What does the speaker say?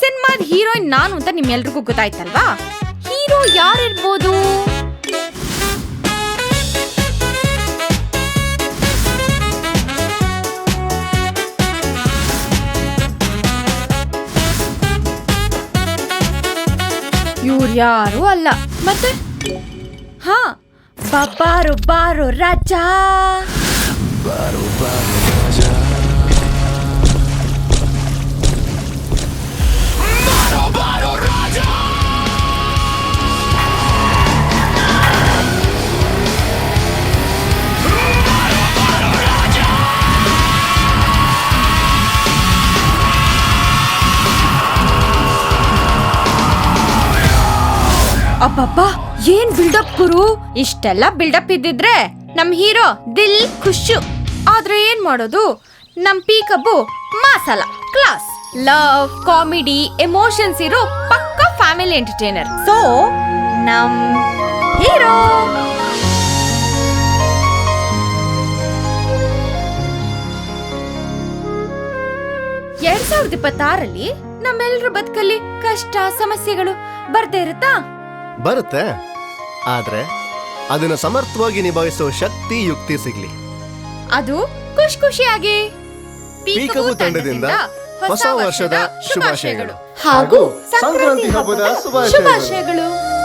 ಸಿನಿಮಾದ ಹೀರೋಯಿನ್ ನಾನು ಅಂತ ನಿಮ್ಮೆಲ್ರಿಗೂ ಗೊತ್ತಾಯ್ತಲ್ವಾ? ಹೀರೋ ಯಾರಿರ್ಬೋದು? ಇವ್ರು ಯಾರು ಅಲ್ಲ. ಮತ್ತೆ? ಹಾ ಬಾರೋ ಬಾರೋ ರಾಜ. ಅಬ್ಬಬ್ಬಾ ಏನ್ ಬಿಲ್ಡಪ್ ಗುರು? ಇಷ್ಟೆಲ್ಲ ಬಿಲ್ಡಪ್ ಇದ್ದಿದ್ರೆ ನಮ್ ಹೀರೋ ದಿಲ್ ಖುಷು ಆದ್ರೆ ಏನ್ ಮಾಡೋದು? ನಮ್ ಪೀಕಬ್ಬು masala class love comedy emotions ಇರೋ ಪಕ್ಕ ಫ್ಯಾಮಿಲಿ ಎಂಟರ್ಟೈನರ್ ಸೊ ನಮ್ ಹೀರೋ ಎರಡ್ ಸಾವಿರದ ಇಪ್ಪತ್ತಾರಲ್ಲಿ ನಮ್ಮೆಲ್ರ ಬದುಕಲ್ಲಿ ಕಷ್ಟ, ಸಮಸ್ಯೆಗಳು ಬರ್ತಾ ಇರುತ್ತಾ? ಬರುತ್ತೆ. ಆದ್ರೆ, ಅದನ್ನ ಸಮರ್ಥವಾಗಿ ನಿಭಾಯಿಸೋ ಶಕ್ತಿ, ಯುಕ್ತಿ ಸಿಗ್ಲಿ. ಅದು ಖುಷಿ ಖುಷಿಯಾಗಿ. ಪೀಕವು ತಂಡದಿಂದ ಹೊಸ ವರ್ಷದ ಶುಭಾಶಯಗಳು. ಹಾಗೂ ಸಂಕ್ರಾಂತಿ ಹಬ್ಬದ ಶುಭಾಶಯಗಳು. ಶುಭಾಶಯಗಳು.